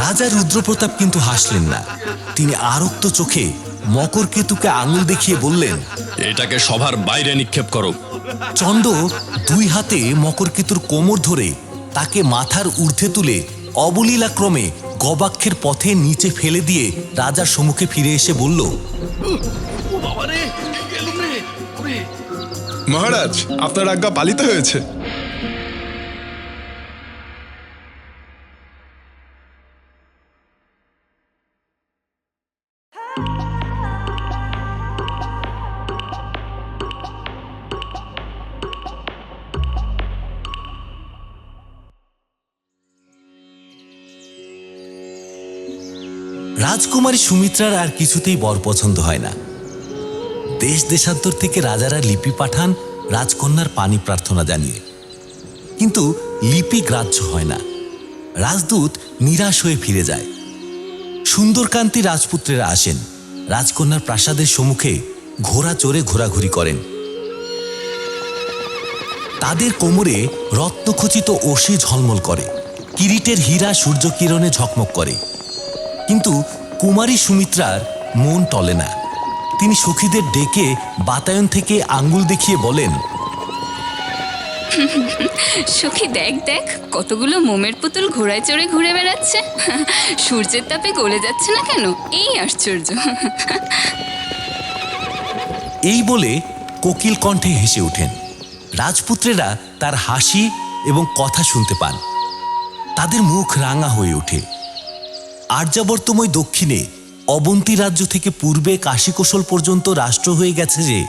রাজা রুদ্রপ্রতাপ কিন্তু হাসলেন না। তিনি আরক্ত চোখে মকরকেতুকে আঙুল দেখিয়ে বললেন এটাকে সভার বাইরে নিক্ষেপ করো। চন্ড দুই হাতে মকরকেতুর কোমর ধরে তাকে মাথার ঊর্ধ্বে তুলে অবলীলাক্রমে গবাক্ষের পথে নিচে ফেলে দিয়ে রাজার সম্মুখে ফিরে এসে বলল মহারাজ আপনার আজ্ঞা পালিত হয়েছে। রাজকুমারী সুমিত্রার আর কিছুতেই বর পছন্দ হয় না। দেশ দেশান্তর থেকে রাজারা লিপি পাঠান, রাজকন্যার পানি প্রার্থনা জানিয়ে। কিন্তু লিপি গ্রাহ্য হয় না। রাজদূত নিরাশ হয়ে ফিরে যায়। সুন্দরকান্তি রাজপুত্রেরা আসেন। রাজকন্যার প্রাসাদের সম্মুখে ঘোড়া চড়ে ঘোরাঘুরি করেন। তাদের কোমরে রত্নখচিত ওষে ঝলমল করে। কিরিটের হীরা সূর্যকিরণে ঝকমক করে। কিন্তু কুমারী সুমিত্রার মন টলে না। তিনি সখীদের ডেকে বাতায়ন থেকে আঙ্গুল দেখিয়ে বলেন সখী দেখ দেখ কতগুলো মোমের পুতুল ঘোড়ায় চড়ে ঘুরে বেড়াচ্ছে। সূর্যের তাপে গলে যাচ্ছে না কেন? এই আশ্চর্য। এই বলে কোকিল কণ্ঠে হেসে ওঠেন। রাজপুত্রেরা তার হাসি এবং কথা শুনতে পান। তাদের মুখ রাঙা হয়ে ওঠে। আর্যাবর্তময় দক্ষিণে, অবন্তী রাজ্য থেকে পূর্বে কাশীকৌশল পর্যন্ত রাষ্ট্র হয়ে গেছে যে,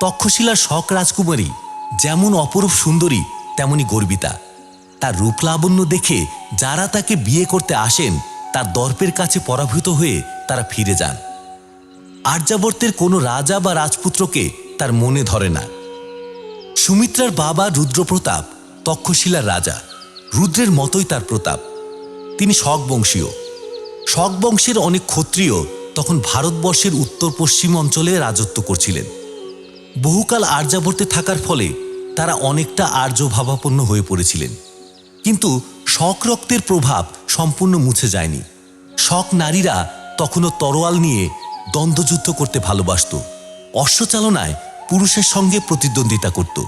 তক্ষশিলার শক রাজকুমারী যেমন অপরূপ সুন্দরী, তেমনি গর্বিতা। তার রূপলাবণ্য দেখে যারা তাকে বিয়ে করতে আসেন, তার দর্পের কাছে পরাভূত হয়ে তারা ফিরে যান। আর্যাবর্তের কোনো রাজা বা রাজপুত্রকে তার মনে ধরে না। সুমিত্রার বাবা রুদ্রপ্রতাপ তক্ষশিলার রাজা, রুদ্রের মতোই তার প্রতাপ। তিনি শকবংশীয় শকবংশের অনেক ক্ষত্রিয় তখন ভারতবর্ষের উত্তর পশ্চিম অঞ্চলে রাজত্ব করছিলেন। বহুকাল আর্যাবর্তে থাকার ফলে তারা অনেকটা আর্য ভাবাপন্ন হয়ে পড়েছিলেন। কিন্তু শক রক্তের প্রভাব সম্পূর্ণ মুছে যায়নি। শক নারীরা তখনও তরোয়াল নিয়ে দ্বন্দ্বযুদ্ধ করতে ভালোবাসত। অশ্বচালনায় পুরুষের সঙ্গে প্রতিদ্বন্দ্বিতা করত।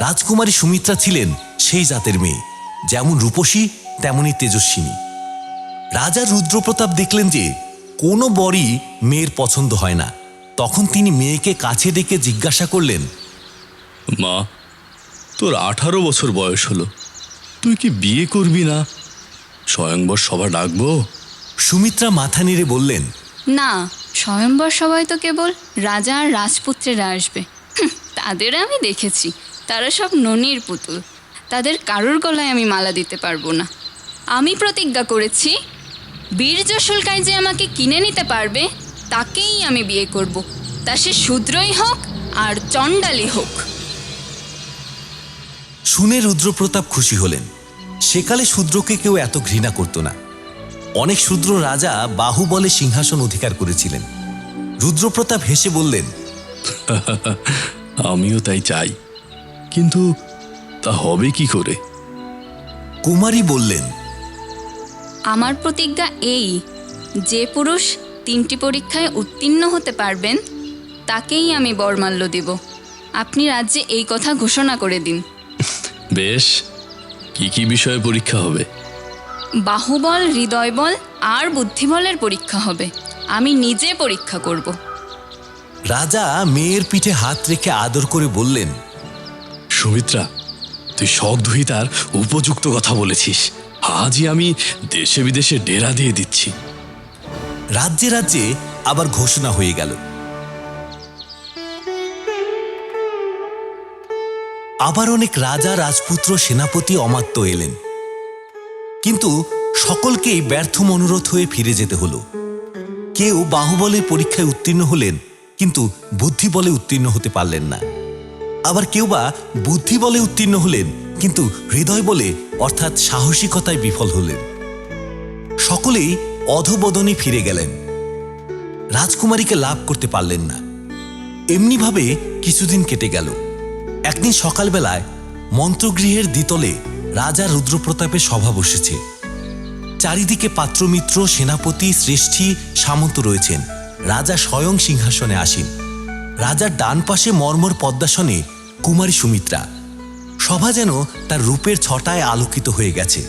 রাজকুমারী সুমিত্রা ছিলেন সেই জাতের মেয়ে। যেমন রূপসী তেমনি তেজস্বিনী। রাজা রুদ্রপ্রতাপ দেখলেন যে কোনো বরই মেয়ের পছন্দ হয় না। তখন তিনি মেয়েকে কাছে ডেকে জিজ্ঞাসা করলেন মা তোর আঠারো বছর বয়স হলো। তুই কি বিয়ে করবি না? স্বয়ংবর সভা ডাকবো? সুমিত্রা মাথা নেড়ে বললেন না স্বয়ম্বর সবাই তো কেবল রাজা আর রাজপুত্রেরা আসবে। তাদের আমি দেখেছি। তারা সব ননির পুতুল। তাদের কারোর গলায় আমি মালা দিতে পারব না। আমি প্রতিজ্ঞা করেছি বীর্য শুল্কায় যে আমাকে কিনে নিতে পারবে তাকেই আমি বিয়ে করব। তা সে শূদ্রই হোক আর চণ্ডালি হোক। শুনে রুদ্রপ্রতাপ খুশি হলেন। সেকালে শূদ্রকে কেউ এত ঘৃণা করত না। অনেক শূদ্র রাজা বাহুবলে সিংহাসন অধিকার করেছিলেন। রুদ্রপ্রতাপ হেসে বললেন আমিও তাই চাই। কিন্তু তা হবে কি করে? কুমারী বললেন আমার প্রতিজ্ঞা এই যে পুরুষ তিনটি পরীক্ষায় উত্তীর্ণ হতে পারবেন তাকেই আমি বরমাল্য দেব। আপনি রাজ্যে এই কথা ঘোষণা করে দিন। বেশ কি কি বিষয়ে পরীক্ষা হবে? বাহুবল হৃদয়বল আর বুদ্ধিবলের পরীক্ষা হবে। আমি নিজে পরীক্ষা করব। রাজা মেয়ের পিঠে হাত রেখে আদর করে বললেন সুমিত্রা তুই শখ তার উপযুক্ত কথা বলেছিস। আজই আমি দেশে বিদেশে ডেরা দিয়ে দিচ্ছি। রাজ্যে রাজ্যে আবার ঘোষণা হয়ে গেল। আবার অনেক রাজা, রাজপুত্র, সেনাপতি অমাত্য এলেন। কিন্তু সকলকেই ব্যর্থ মনোরথ হয়ে ফিরে যেতে হলো। কেউ বাহুবলের পরীক্ষায় উত্তীর্ণ হলেন, কিন্তু বুদ্ধি বলে উত্তীর্ণ হতে পারলেন না। আবার কেউ বা বুদ্ধি বলে উত্তীর্ণ হলেন, কিন্তু হৃদয় বলে অর্থাৎ সাহসিকতায় বিফল হলেন। সকলেই অধবদনে ফিরে গেলেন। রাজকুমারীকে লাভ করতে পারলেন না। এমনিভাবে কিছুদিন কেটে গেল। একদিন সকালবেলায় মন্ত্রগৃহের দ্বিতলে রাজা রুদ্রপ্রতাপের সভা বসেছে। চারিদিকে পাত্রমিত্র, সেনাপতি শ্রেষ্ঠী সামন্ত রয়েছেন। রাজা স্বয়ং সিংহাসনে আসেন। রাজার ডান পাশে মর্মর পদ্মাসনে কুমারী সুমিত্রা। সভা যেন তার রূপের ছটায় আলোকিত হয়ে গেছে।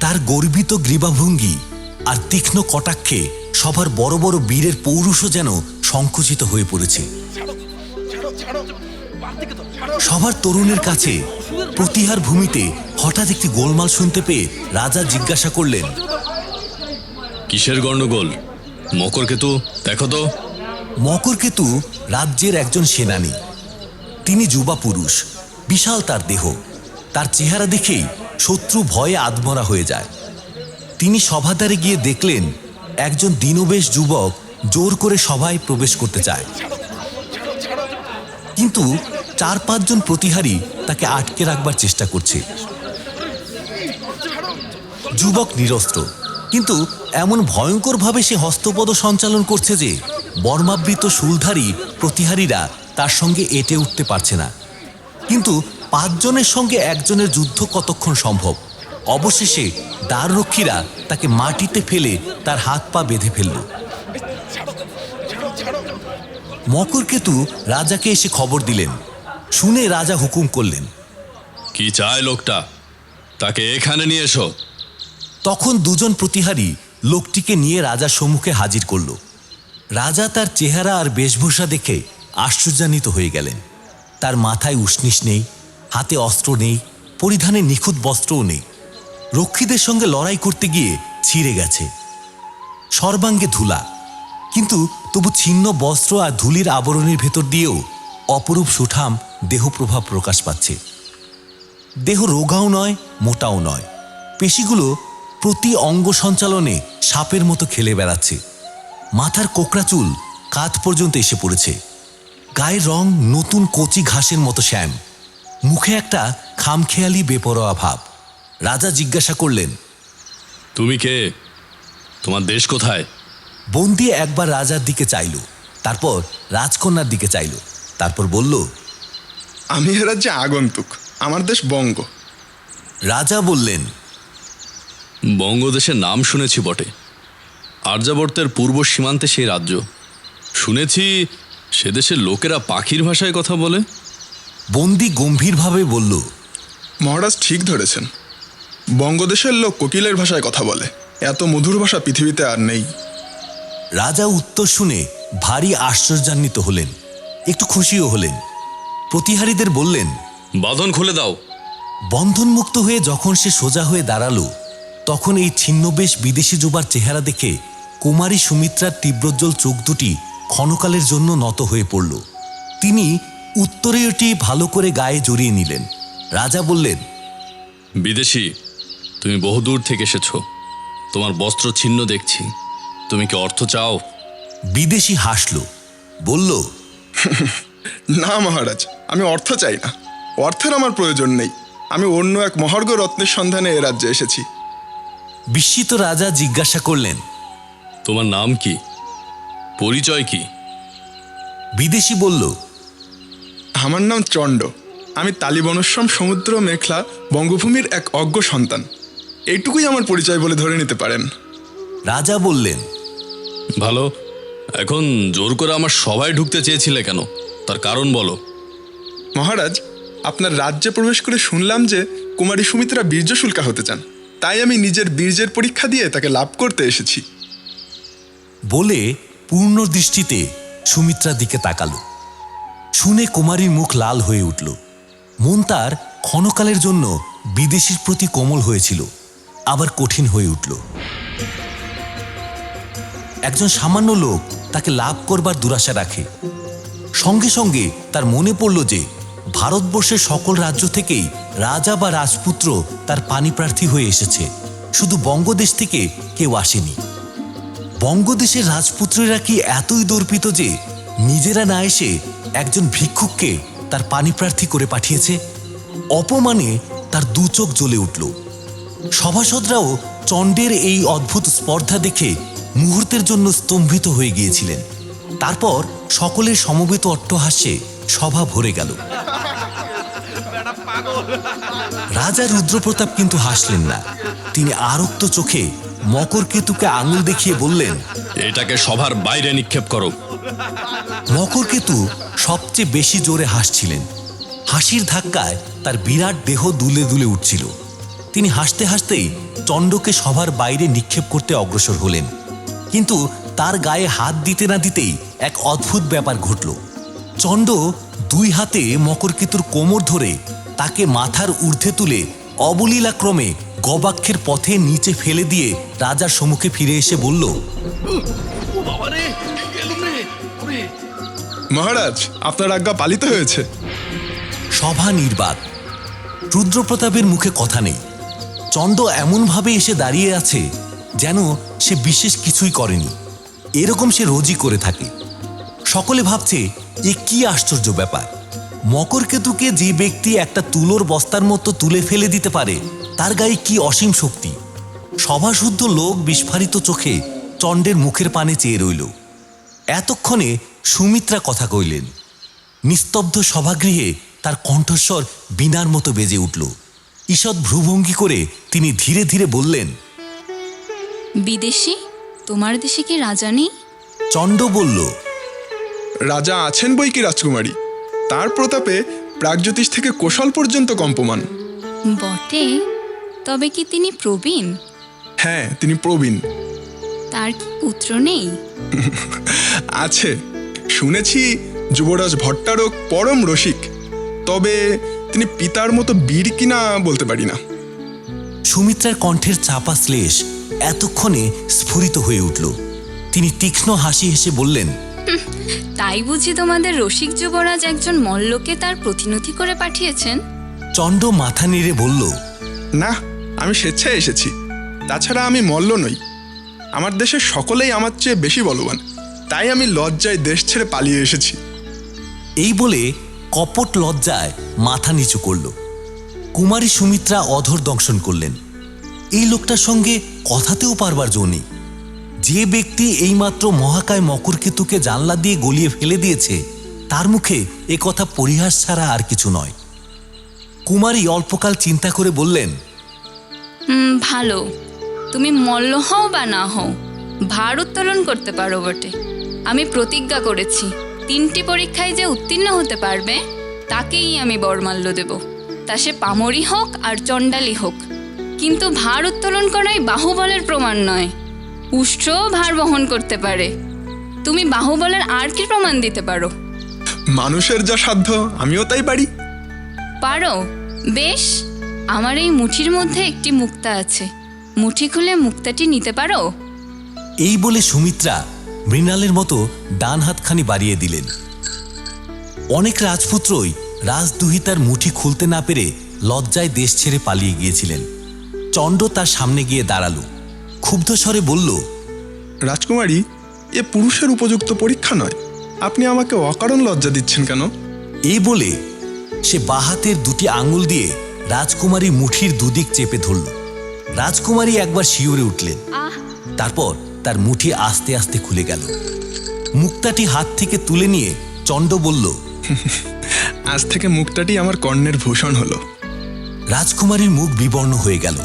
তার গর্বিত গ্রীবাভঙ্গি আর তীক্ষ্ণ কটাক্ষে সবার বড় বড় বীরের পৌরুষও যেন সংকুচিত হয়ে পড়েছে। সবার তরুণের কাছে প্রতিহার ভূমিতে হঠাৎ একটি গোলমাল শুনতে পেয়ে রাজা জিজ্ঞাসা করলেন কিসের গণ্ডগোল? মকরকেতু দেখো তো। মকরকেতু রাজ্যের একজন সেনানী। তিনি যুবা পুরুষ। বিশাল তার দেহ। তার চেহারা দেখেই শত্রু ভয়ে আদমরা হয়ে যায়। তিনি সভাদারে গিয়ে দেখলেন, একজন দীনবেশ যুবক জোর করে সভায় প্রবেশ করতে চায়। কিন্তু চার পাঁচজন প্রতিহারী তাকে আটকে রাখবার চেষ্টা করছে। যুবক নিরস্ত্র, কিন্তু এমন ভয়ঙ্করভাবে সে হস্তপদ সঞ্চালন করছে যে, বর্মাবৃত শুলধারী প্রতিহারীরা তার সঙ্গে এটে উঠতে পারছে না। কিন্তু পাঁচজনের সঙ্গে একজনের যুদ্ধ কতক্ষণ সম্ভব? অবশেষে দ্বাররক্ষীরা তাকে মাটিতে ফেলে তার হাত পা বেঁধে ফেলল। মকরকেতু রাজাকে এসে খবর দিলেন। শুনে রাজা হুকুম করলেন কি চায় লোকটা? তাকে এখানে নিয়ে এসো। তখন দুজন প্রতিহারী লোকটিকে নিয়ে রাজার সম্মুখে হাজির করল। রাজা তার চেহারা আর বেশভূষা দেখে আশ্চর্যান্বিত হয়ে গেলেন। তার মাথায় উষ্ণিস নেই, হাতে অস্ত্র নেই, পরিধানে নিখুঁত বস্ত্রও নেই। রক্ষীদের সঙ্গে লড়াই করতে গিয়ে ছিঁড়ে গেছে। সর্বাঙ্গে ধুলা। কিন্তু তবু ছিন্ন বস্ত্র আর ধুলির আবরণের ভেতর দিয়েও অপরূপ সুঠাম দেহপ্রভাব প্রকাশ পাচ্ছে। দেহ রোগাও নয়, মোটাও নয়। পেশিগুলো প্রতি অঙ্গ সঞ্চালনে সাপের মতো খেলে বেড়াচ্ছে। মাথার কোকড়া চুল কাঁধ পর্যন্ত এসে পড়েছে। গায়ের রং নতুন কচি ঘাসের মতো শ্যাম। মুখে একটা খামখেয়ালি বেপরোয়া ভাব। রাজা জিজ্ঞাসা করলেন তুমি কে? তোমার দেশ কোথায়? বন্দি একবার রাজার দিকে চাইল তারপর রাজকন্যার দিকে চাইল তারপর বলল আমি এ রাজ্যে আগন্তুক আমার দেশ বঙ্গ। রাজা বললেন বঙ্গদেশের নাম শুনেছি বটে। আর্যাবর্তের পূর্ব সীমান্তে সেই রাজ্য। শুনেছি সে দেশের লোকেরা পাখির ভাষায় কথা বলে। বন্দি গম্ভীরভাবে বলল মহারাজ ঠিক ধরেছেন। বঙ্গদেশের লোক কোকিলের ভাষায় কথা বলে। এত মধুর ভাষা পৃথিবীতে আর নেই। রাজা উত্তর শুনে ভারী আশ্চর্যান্বিত হলেন একটু খুশিও হলেন। প্রতিহারীদের বললেন বাঁধন খুলে দাও। বন্ধনমুক্ত হয়ে যখন সে সোজা হয়ে দাঁড়াল তখন এই ছিন্নবেশ বিদেশি যুবার চেহারা দেখে কুমারী সুমিত্রার তীব্রজ্জ্বল চোখ দুটি ক্ষণকালের জন্য নত হয়ে পড়ল। তিনি উত্তরীয়টি ভালো করে গায়ে জড়িয়ে নিলেন। রাজা বললেন বিদেশি তুমি বহুদূর থেকে এসেছ। তোমার বস্ত্র ছিন্ন দেখছি। তুমি কি অর্থ চাও? বিদেশি হাসল বলল না মহারাজ আমি অর্থ চাই না। অর্থের আমার প্রয়োজন নেই। আমি অন্য এক মহার্ঘ রত্নের সন্ধানে এ রাজ্যে এসেছি। বিস্মিত রাজা জিজ্ঞাসা করলেন তোমার নাম কি? পরিচয় কি? বিদেশি বলল আমার নাম চণ্ড। আমি তালিবনশ্রম সমুদ্র মেখলা বঙ্গভূমির এক অজ্ঞ সন্তান। এইটুকুই আমার পরিচয় বলে ধরে নিতে পারেন। রাজা বললেন ভালো এখন জোর করে আমার সবাই ঢুকতে চেয়েছিলে কেন? তার কারণ বলো। মহারাজ আপনার রাজ্যে প্রবেশ করে শুনলাম যে কুমারী সুমিত্রা বীর্যশুল্কা হতে চান। তাই আমি নিজের বীর্যের পরীক্ষা দিয়ে তাকে লাভ করতে এসেছি। বলে পূর্ণ দৃষ্টিতে সুমিত্রার দিকে তাকালো। শুনে কুমারীর মুখ লাল হয়ে উঠল। মন তার ক্ষণকালের জন্য বিদেশির প্রতি কোমল হয়েছিল, আবার কঠিন হয়ে উঠল। একজন সামান্য লোক তাকে লাভ করবার দুরাশা রাখে। সঙ্গে সঙ্গে তার মনে পড়ল যে, ভারতবর্ষের সকল রাজ্য থেকেই রাজা বা রাজপুত্র তার পানিপ্রার্থী হয়ে এসেছে। শুধু বঙ্গদেশ থেকে কেউ আসেনি। বঙ্গদেশের রাজপুত্রেরা কি এতই দর্পিত যে নিজেরা না এসে একজন ভিক্ষুককে তার পানিপ্রার্থী করে পাঠিয়েছে? অপমানে তার দু চোখ জ্বলে উঠল। সভাসদরাও চণ্ডের এই অদ্ভুত স্পর্ধা দেখে মুহূর্তের জন্য স্তম্ভিত হয়ে গিয়েছিলেন। তারপর সকলের সমবেত অট্টহাস্যে সভা ভরে গেল। রাজা রুদ্রপ্রতাপ কিন্তু হাসলেন না। তিনি আরক্ত চোখে মকরকেতুকে আঙুল দেখিয়ে বললেন এটাকে সভার বাইরে নিক্ষেপ করো। মকরকেতু সবচেয়ে বেশি জোরে হাসছিলেন। হাসির ধাক্কায় তার বিরাট দেহ দুলে দুলে উঠছিল। তিনি হাসতে হাসতেই চণ্ডকে সভার বাইরে নিক্ষেপ করতে অগ্রসর হলেন। কিন্তু তার গায়ে হাত দিতে না দিতেই এক অদ্ভুত ব্যাপার ঘটল। চণ্ড দুই হাতে মকরকেতুর কোমর ধরে তাকে মাথার ঊর্ধ্বে তুলে অবলীলাক্রমে গবাক্ষের পথে নিচে ফেলে দিয়ে রাজার সম্মুখে ফিরে এসে বলল মহারাজ আপনার আজ্ঞা পালিত হয়েছে। সভা নির্বাক। রুদ্রপ্রতাপের মুখে কথা নেই। চন্দ এমনভাবে এসে দাঁড়িয়ে আছে যেন সে বিশেষ কিছুই করেনি। এরকম সে রোজই করে থাকে। সকলে ভাবছে এ কি আশ্চর্য ব্যাপার। মকরকেতুকে যে ব্যক্তি একটা তুলোর বস্তার মতো তুলে ফেলে দিতে পারে তার গায়ে কি অসীম শক্তি? সভাশুদ্ধ লোক বিস্ফারিত চোখে চণ্ডের মুখের পানে চেয়ে রইল। এতক্ষণে সুমিত্রা কথা কইলেন। নিস্তব্ধ সভাগৃহে তার কণ্ঠস্বর বিনার মতো বেজে উঠল। ঈষৎ ভ্রুভঙ্গি করে তিনি ধীরে ধীরে বললেন বিদেশি? তোমার দেশে কি রাজা নেই? চণ্ড বলল রাজা আছেন বই কি রাজকুমারী? তার প্রতাপে প্রাগজ্যোতিষ থেকে কোশল পর্যন্ত কম্পমান। বটে তবে কি তিনি প্রবীণ? হ্যাঁ তিনি প্রবীণ। তার কি পুত্র নেই? আছে। শুনেছি যুবরাজ ভট্টারক পরম রসিক তবে তিনি পিতার মতো বীর কিনা বলতে পারি না। সুমিত্রার কণ্ঠের চাপা শ্লেষ এতক্ষণে স্ফুরিত হয়ে উঠল। তিনি তীক্ষ্ণ হাসি হেসে বললেন তাই বুঝি তোমাদের রসিক যুবরাজ একজন মল্লকে তার প্রতিনিধি করে পাঠিয়েছেন? চণ্ড মাথা নেড়ে বলল না আমি স্বেচ্ছায় এসেছি। তাছাড়া আমি মল্ল নই। আমার দেশের সকলেই আমার চেয়ে বেশি বলবান। তাই আমি লজ্জায় দেশ ছেড়ে পালিয়ে এসেছি। এই বলে কপট লজ্জায় মাথা নিচু করল। কুমারী সুমিত্রা অধর দংশন করলেন। এই লোকটার সঙ্গে কথাতেও পারবার জো নেই। যে ব্যক্তি এইমাত্র মহাকায় মকরকেতুকে জানলা দিয়ে গলিয়ে ফেলে দিয়েছে, তার মুখে এ কথা পরিহাস ছাড়া আর কিছু নয়। কুমারী অল্পকাল চিন্তা করে বললেন ভালো। তুমি মল্ল হও বা না হও, ভার উত্তোলন করতে পারো বটে। আমি প্রতিজ্ঞা করেছি, তিনটি পরীক্ষায় যে উত্তীর্ণ হতে পারবে, তাকেই আমি বরমাল্য দেব। তা সে পামরি হোক আর চণ্ডালি হোক। কিন্তু ভার উত্তোলন করাই বাহুবলের প্রমাণ নয়। উষ্ট্রও ভার বহন করতে পারে। তুমি বাহুবলের আর কি প্রমাণ দিতে পারো? মানুষের যা সাধ্য আমিও তাই পারি। পারো। বেশ আমার এই মুঠির মধ্যে একটি মুক্তা আছে। মুঠি খুলে মুক্তাটি নিতে পারো? এই বলে সুমিত্রা মৃণালের মতো ডান হাতখানি বাড়িয়ে দিলেন। অনেক রাজপুত্রই রাজদুহিতার মুঠি খুলতে না পেরে লজ্জায় দেশ ছেড়ে পালিয়ে গিয়েছিলেন। চণ্ড তার সামনে গিয়ে দাঁড়াল। ক্ষুব্ধ স্বরে বলল রাজকুমারী এ পুরুষের উপযুক্ত পরীক্ষা নয়। আপনি আমাকে অকারণ লজ্জা দিচ্ছেন কেন? এই বলে সে বাহাতের দুটি আঙুল দিয়ে রাজকুমারী মুঠির দুদিক চেপে ধরল। রাজকুমারী একবার শিওরে উঠলেন। তারপর তার মুঠি আস্তে আস্তে খুলে গেল। মুক্তাটি হাত থেকে তুলে নিয়ে চণ্ড বলল আজ থেকে মুক্তাটি আমার কর্ণের ভূষণ হলো। রাজকুমারীর মুখ বিবর্ণ হয়ে গেল।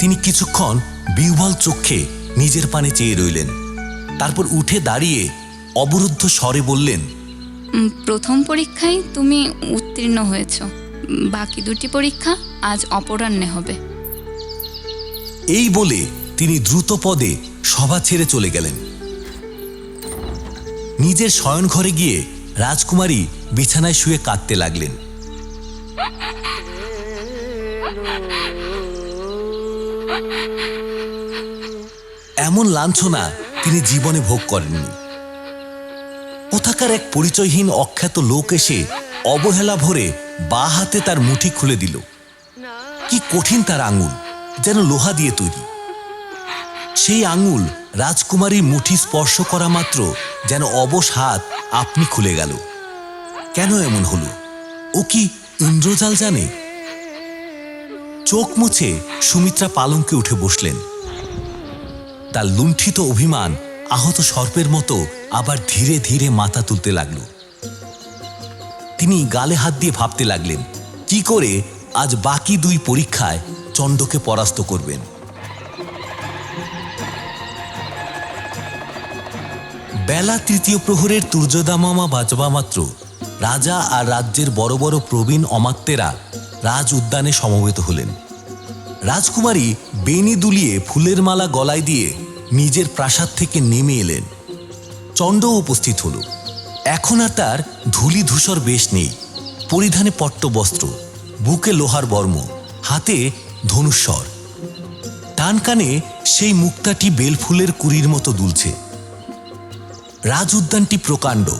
তিনি কিছুক্ষণ বিহ্বল চক্ষে নিজের পানে চেয়ে রইলেন। তারপর উঠে দাঁড়িয়ে অবরুদ্ধ স্বরে বললেন প্রথম পরীক্ষায় তুমি উত্তীর্ণ হয়েছ। বাকি দুটি পরীক্ষা আজ অপরাহ্নে হবে। এই বলে তিনি দ্রুত পদে সভা ছেড়ে চলে গেলেন। নিজের শয়নঘরে গিয়ে রাজকুমারী বিছানায় শুয়ে কাঁদতে লাগলেন। এমন লাঞ্ছনা তিনি জীবনে ভোগ করেননি। কোথাকার এক পরিচয়হীন অখ্যাত লোক এসে অবহেলা ভরে বা হাতে তার মুঠি খুলে দিল। কি কঠিন তার আঙুল, যেন লোহা দিয়ে তৈরি। সেই আঙুল রাজকুমারীর মুঠি স্পর্শ করা মাত্র যেন অবশ হাত আপনি খুলে গেল। কেন এমন হলো? ও কি ইন্দ্রজাল জানে? চোখ মুছে সুমিত্রা পালঙ্কে উঠে বসলেন। তার লুণ্ঠিত অভিমান আহত সর্পের মতো আবার ধীরে ধীরে মাথা তুলতে লাগল। তিনি গালে হাত দিয়ে ভাবতে লাগলেন, কি করে আজ বাকি দুই পরীক্ষায় চণ্ডকে পরাস্ত করবেন? বেলা তৃতীয় প্রহরের তুর্যদামামা বাজবা মাত্র, রাজা আর রাজ্যের বড় বড় প্রবীণ অমাত্যেরা রাজ উদ্যানে সমবেত হলেন। রাজকুমারী বেনি দুলিয়ে ফুলের মালা গলায় দিয়ে নিজের প্রাসাদ থেকে নেমে এলেন। চণ্ড উপস্থিত হল। এখন আর তার ধুলি ধূসর বেশ নেই। পরিধানে পট্টবস্ত্র, বুকে লোহার বর্ম, হাতে ধনুস্বর ডান কানে সেই মুক্তাটি বেলফুলের কুড়ির মতো দুলছে। রাজ উদ্যানটি প্রকাণ্ড,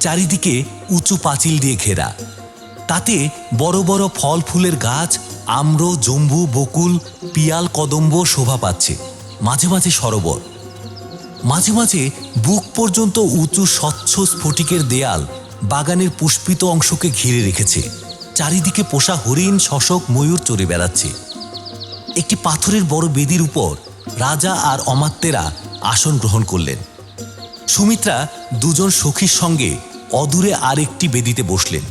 চারিদিকে উঁচু পাঁচিল দিয়ে ঘেরা। তাতে বড় বড় ফল ফুলের গাছ, আম্র, জম্বু, বকুল, পিয়াল, কদম্ব শোভা পাচ্ছে। মাঝে মাঝে সরোবর। মাঝে মাঝে বুক পর্যন্ত উঁচু স্বচ্ছ স্ফটিকের দেয়াল বাগানের পুষ্পিত অংশকে ঘিরে রেখেছে। চারিদিকে পোষা হরিণ, শশক, ময়ূর চড়ে বেড়াচ্ছে। একটি পাথরের বড় বেদির উপর রাজা আর অমাত্যেরা আসন গ্রহণ করলেন। সুমিত্রা দুজন সখীর সঙ্গে অদূরে আরেকটি বেদিতে বসলেন।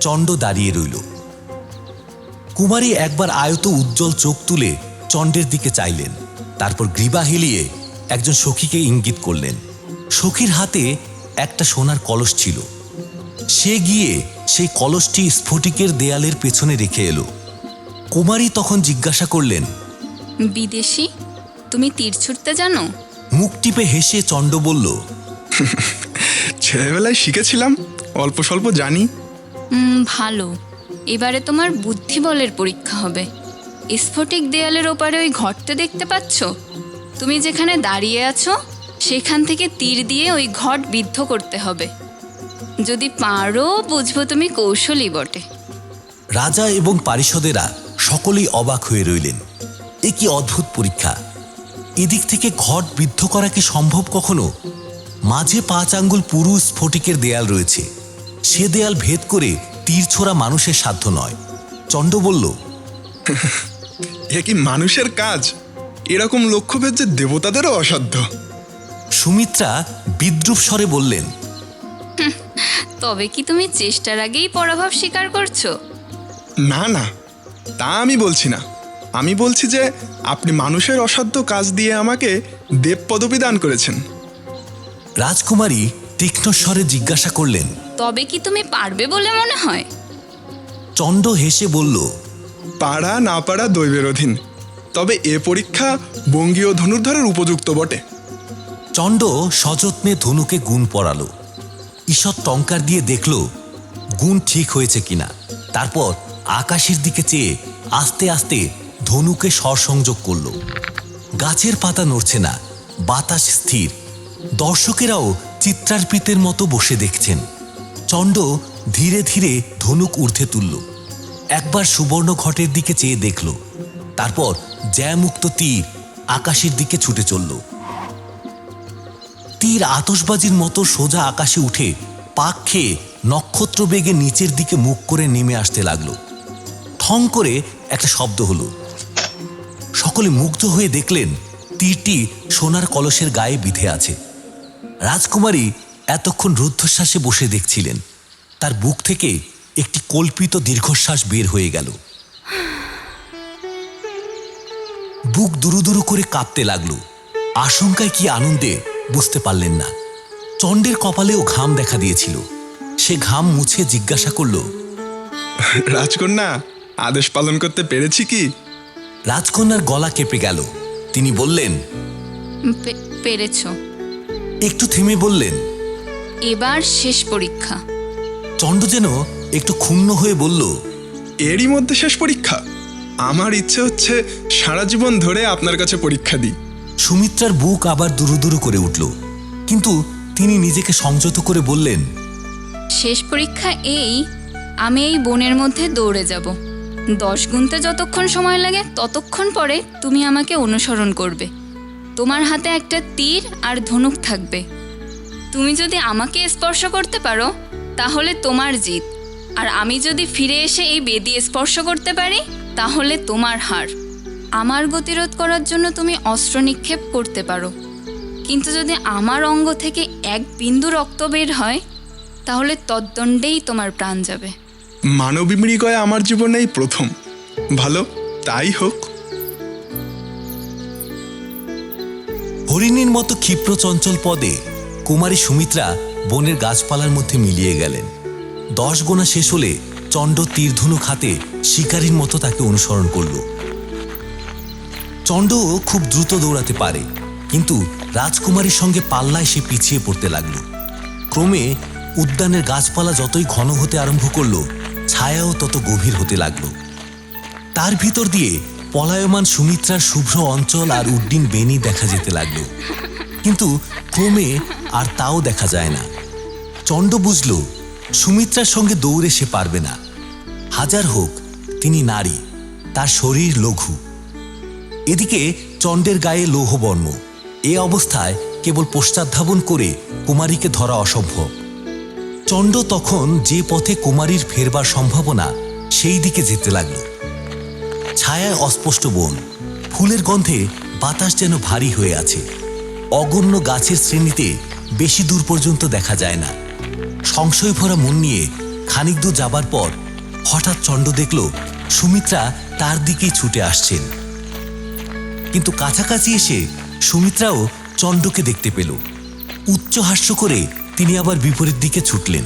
চণ্ড দাঁড়িয়ে রইল। কুমারী একবার আয়ত উজ্জ্বল চোখ তুলে চণ্ডের দিকে চাইলেন। তারপর গ্রীবা হেলিয়ে একজন সখীকে ইঙ্গিত করলেন। সখীর হাতে একটা সোনার কলস ছিল। সে গিয়ে সেই কলসটি স্ফটিকের দেয়ালের পেছনে রেখে এলো। কুমারী তখন জিজ্ঞাসা করলেন বিদেশি? তুমি তীর ছুটতে জানো? মুখ টিপে হেসে চণ্ড বলল ছেলেবেলায় শিখেছিলাম অল্প স্বল্প জানি। ভালো। এবারে তোমার বুদ্ধি বলের পরীক্ষা হবে। স্ফটিক দেয়ালের ওপারে ওই ঘরটা দেখতে পাচ্ছ? তুমি যেখানে দাঁড়িয়ে আছো, সেখান থেকে তীর দিয়ে ওই ঘট বিদ্ধ করতে হবে। যদি পারো, বুঝব তুমি কৌশলী বটে। রাজা এবং পারিষদেরা সকলেই অবাক হয়ে রইলেন। এ কি অদ্ভুত পরীক্ষা! এদিক থেকে ঘট বিদ্ধ করা কি সম্ভব কখনো? মাঝে পাঁচ আঙ্গুল পুরু স্ফটিকের দেয়াল রয়েছে। সে দেয়াল ভেদ করে তীর ছোড়া মানুষের সাধ্য নয়। চণ্ড বলল এ কি মানুষের কাজ? এরকম লক্ষ্যভেদ যে দেবতাদেরও অসাধ্য। সুমিত্রা বিদ্রুপ স্বরে বললেন তবে কি তুমি চেষ্টার আগেই পরাভব স্বীকার করছ? না না তা আমি বলছি না। আমি বলছি যে আপনি মানুষের অসাধ্য কাজ দিয়ে আমাকে দেব পদবী দান করেছেন। রাজকুমারী তীক্ষ্ণ স্বরে জিজ্ঞাসা করলেন তবে কি তুমি পারবে বলে মনে হয়? চণ্ড হেসে বলল পাড়া না পাড়া দৈবের অধীন তবে এ পরীক্ষা বঙ্গীয় ধনুর্ধরের উপযুক্ত বটে। চণ্ড সযত্নে ধনুকে গুণ পড়ালো ঈষৎ টঙ্কার দিয়ে দেখল, গুণ ঠিক হয়েছে কিনা। তারপর আকাশের দিকে চেয়ে আস্তে আস্তে ধনুকে স্বরসংযোগ করল। গাছের পাতা নড়ছে না, বাতাস স্থির। দর্শকেরাও চিত্রার্পিতের মতো বসে দেখছেন। চণ্ড ধীরে ধীরে ধনুক ঊর্ধ্বে তুলল। একবার সুবর্ণ ঘটের দিকে চেয়ে দেখল। তারপর জ্যামুক্ত তীর আকাশের দিকে ছুটে চলল। তীর আতসবাজির মতো সোজা আকাশে উঠে পাক খেয়ে নক্ষত্র বেগে নিচের দিকে মুখ করে নেমে আসতে লাগল। ঠং করে একটা শব্দ হলো। সকলে মুগ্ধ হয়ে দেখলেন তীরটি সোনার কলসের গায়ে বিধে আছে। রাজকুমারী এতক্ষণ রুদ্ধশ্বাসে বসে দেখছিলেন। তার বুক থেকে একটি কল্পিত দীর্ঘশ্বাস বের হয়ে গেল। বুক দুরু দুরু করে কাঁপতে লাগল। আশঙ্কায় কি আনন্দে বুঝতে পারলেন না। চণ্ডের কপালেও ঘাম দেখা দিয়েছিল। সে ঘাম মুছে জিজ্ঞাসা করল রাজকন্যা আদেশ পালন করতে পেরেছি কি? রাজকন্যার গলা কেঁপে গেল। তিনি বললেন পেরেছ। একটু থেমে বললেন এবার শেষ পরীক্ষা। চণ্ড যেন একটু ক্ষুণ্ণ হয়ে বলল এরই মধ্যে শেষ পরীক্ষা। আমার ইচ্ছে হচ্ছে সারা জীবন ধরে আপনার কাছে পরীক্ষা দিই। সুমিত্রার বুক আবার দুরু দুরু করে উঠল। কিন্তু তিনি নিজেকে সংযত করে বললেন শেষ পরীক্ষা এই আমি এই বনের মধ্যে দৌড়ে যাব। দশ গুনতে যতক্ষণ সময় লাগে ততক্ষণ পরে তুমি আমাকে অনুসরণ করবে। তোমার হাতে একটা তীর আর ধনুক থাকবে। তুমি যদি আমাকে স্পর্শ করতে পারো তাহলে তোমার জিত। আর আমি যদি ফিরে এসে এই বেদি স্পর্শ করতে পারি তাহলে তোমার হার। আমার গতিরোধ করার জন্য তুমি অস্ত্র নিক্ষেপ করতে পারো। কিন্তু যদি আমার অঙ্গ থেকে এক বিন্দু রক্ত বের হয় তাহলে তদ্দণ্ডেই তোমার প্রাণ যাবে। মানবী মৃগয় আমার জীবনেই প্রথম। ভালো তাই হোক। হরিণীর মতো ক্ষিপ্র চঞ্চল পদে কুমারী সুমিত্রা বনের গাছপালার মধ্যে মিলিয়ে গেলেন। দশ গোনা শেষ হলে চণ্ড তীরধনুক হাতে শিকারীর মতো তাকে অনুসরণ করল। চণ্ডও খুব দ্রুত দৌড়াতে পারে, কিন্তু রাজকুমারীর সঙ্গে পাল্লায় সে পিছিয়ে পড়তে লাগল। ক্রমে উদ্যানের গাছপালা যতই ঘন হতে আরম্ভ করল, ছায়াও তত গভীর হতে লাগল। তার ভিতর দিয়ে পলায়মান সুমিত্রার শুভ্র অঞ্চল আর উড্ডিন বেনি দেখা যেতে লাগল। কিন্তু ক্রমে আর তাও দেখা যায় না। চণ্ড বুঝল সুমিত্রার সঙ্গে দৌড়ে সে পারবে না। হাজার হোক, তিনি নারী, তার শরীর লঘু। এদিকে চণ্ডের গায়ে লৌহবর্ণ। এ অবস্থায় কেবল পশ্চাৎধাবন করে কুমারীকে ধরা অসম্ভব। চণ্ড তখন যে পথে কুমারীর ফেরবার সম্ভাবনা, সেই দিকে যেতে লাগল। ছায়ায় অস্পষ্ট বন। ফুলের গন্ধে বাতাস যেন ভারী হয়ে আছে। অগণ্য গাছের শ্রেণীতে বেশি দূর পর্যন্ত দেখা যায় না। সংশয় ভরা মন নিয়ে খানিক দূর যাবার পর হঠাৎ চণ্ড দেখল সুমিত্রা তার দিকেই ছুটে আসছেন। কিন্তু কাছাকাছি এসে সুমিত্রাও চণ্ডকে দেখতে পেল। উচ্চ হাস্য করে তিনি আবার বিপরীত দিকে ছুটলেন।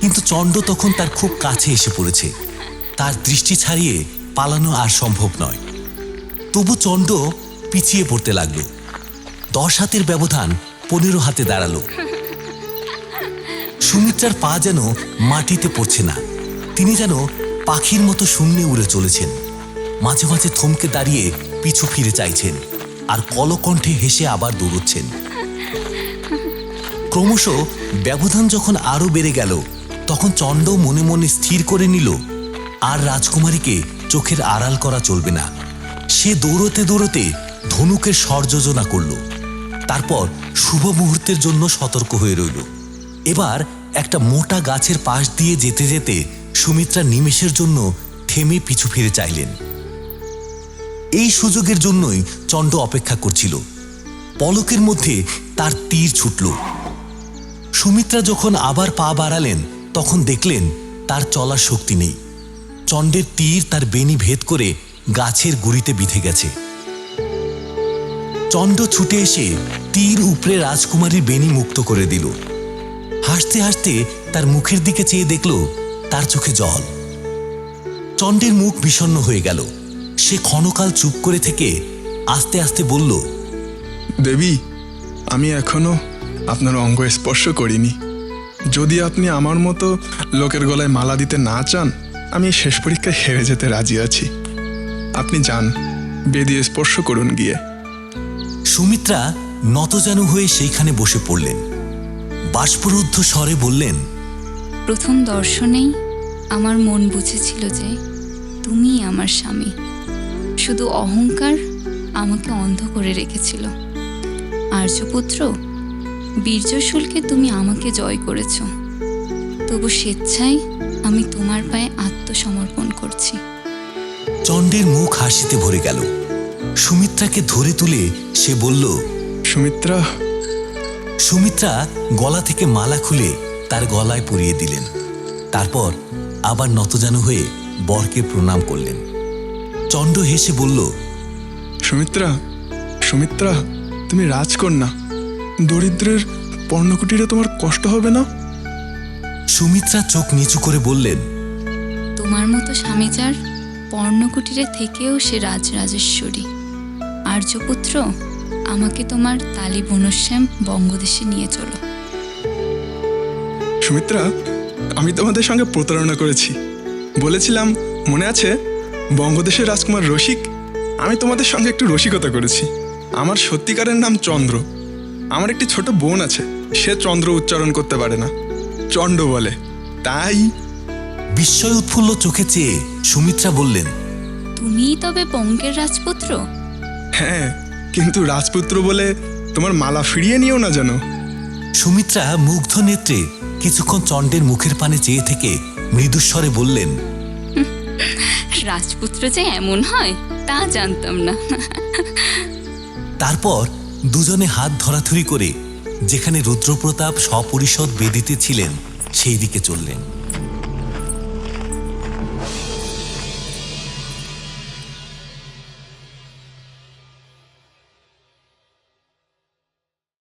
কিন্তু চণ্ড তখন তার খুব কাছে এসে পড়েছে। তার দৃষ্টি ছাড়িয়ে পালানো আর সম্ভব নয়। তবু চণ্ড পিছিয়ে পড়তে লাগল। দশ হাতের ব্যবধান পনেরো হাতে দাঁড়াল। সুমিত্রার পা যেন মাটিতে পড়ছে না। তিনি যেন পাখির মতো শূন্যে উড়ে চলেছেন। মাঝে মাঝে থমকে দাঁড়িয়ে পিছু ফিরে চাইছেন আর কলকণ্ঠে হেসে আবার দৌড়চ্ছেন। ক্রমশ ব্যবধান যখন আরও বেড়ে গেল, তখন চণ্ড মনে মনে স্থির করে নিল, আর রাজকুমারীকে চোখের আড়াল করা চলবে না। সে দৌড়তে দৌড়তে ধনুকের স্বর যোজনা করল। তারপর শুভ মুহূর্তের জন্য সতর্ক হয়ে রইল। এবার একটা মোটা গাছের পাশ দিয়ে যেতে যেতে সুমিত্রা নিমেষের জন্য থেমে পিছু ফিরে চাইলেন। এই সুযোগের জন্যই চণ্ড অপেক্ষা করছিল। পলকের মধ্যে তার তীর ছুটল। সুমিত্রা যখন আবার পা বাড়ালেন, তখন দেখলেন তার চলার শক্তি নেই। চণ্ডের তীর তার বেনি ভেদ করে গাছের গুড়িতে বিঁধে গেছে। চণ্ড ছুটে এসে তীর উপরে রাজকুমারীর বেনি মুক্ত করে দিল। হাসতে হাসতে তার মুখের দিকে চেয়ে দেখল, তার চোখে জল। চণ্ডের মুখ বিষণ্ণ হয়ে গেল। সে ক্ষণকাল চুপ করে থেকে আস্তে আস্তে বলল, দেবী, আমি এখনও আপনার অঙ্গ স্পর্শ করিনি। যদি আপনি আমার মতো লোকের গলায় মালা দিতে না চান, আমি শেষ পরীক্ষায় হেরে যেতে রাজি আছি। আপনি যান, বেদি স্পর্শ করুন গিয়ে। সুমিত্রা নতজানু হয়ে সেইখানে বসে পড়লেন। বাষ্পরুদ্ধ স্বরে বললেন প্রথম দর্শনেই আমার মন বুঝেছিল যে তুমি আমার স্বামী। শুধু অহংকার আমাকে অন্ধ করে রেখেছিল। আর্যপুত্র বীর্যশুলকে তুমি আমাকে জয় করেছ। তবু স্বেচ্ছায় আমি তোমার পায়ে আত্মসমর্পণ করছি। চণ্ডের মুখ হাসিতে ভরে গেল। সুমিত্রাকে ধরে তুলে সে বলল সুমিত্রা? সুমিত্রা গলা থেকে মালা খুলে তার গলায় পরিয়ে দিলেন। তারপর আবার নতজানু হয়ে বরকে প্রণাম করলেন। চণ্ড হেসে বলল সুমিত্রা সুমিত্রা তুমি রাজকন্যা। দরিদ্রের পর্ণকুটিরে তোমার কষ্ট হবে না? সুমিত্রা চোখ নিচু করে বললেন তোমার মতো স্বামীচার পর্ণকুটিরে থেকেও সে রাজরাজেশ্বরী। আর্যপুত্র আমাকে তোমার তালি বনশ্যাম বঙ্গদেশে নিয়ে চলো। সুমিত্রা আমি তোমাদের সঙ্গে প্রতারণা করেছি। বলেছিলাম মনে আছে? বঙ্গদেশের রাজকুমার রসিক? আমি তোমাদের সঙ্গে একটু রসিকতা করেছি। আমার সত্যিকারের নাম চন্দ্র। আমার একটি ছোট বোন আছে সে চন্দ্র উচ্চারণ করতে পারে না। চণ্ড বলে। তাই বিস্ময় উৎফুল্ল চোখে চেয়ে সুমিত্রা বললেন তুমিই তবে বঙ্গের রাজপুত্র? হ্যাঁ কিন্তু রাজপুত্র বলে তোমার মালা ফিরিয়ে নিও না যেন। সুমিত্রা মুগ্ধ নেত্রে কিছুক্ষণ চণ্ডের মুখের পানে চেয়ে থেকে মৃদুস্বরে বললেন রাজপুত্র যে এমন হয় তা জানতাম না। তারপর দুজনে হাত ধরাধরি করে যেখানে রুদ্রপ্রতাপ সপরিষদ বেদিতে ছিলেন সেই দিকে চললেন।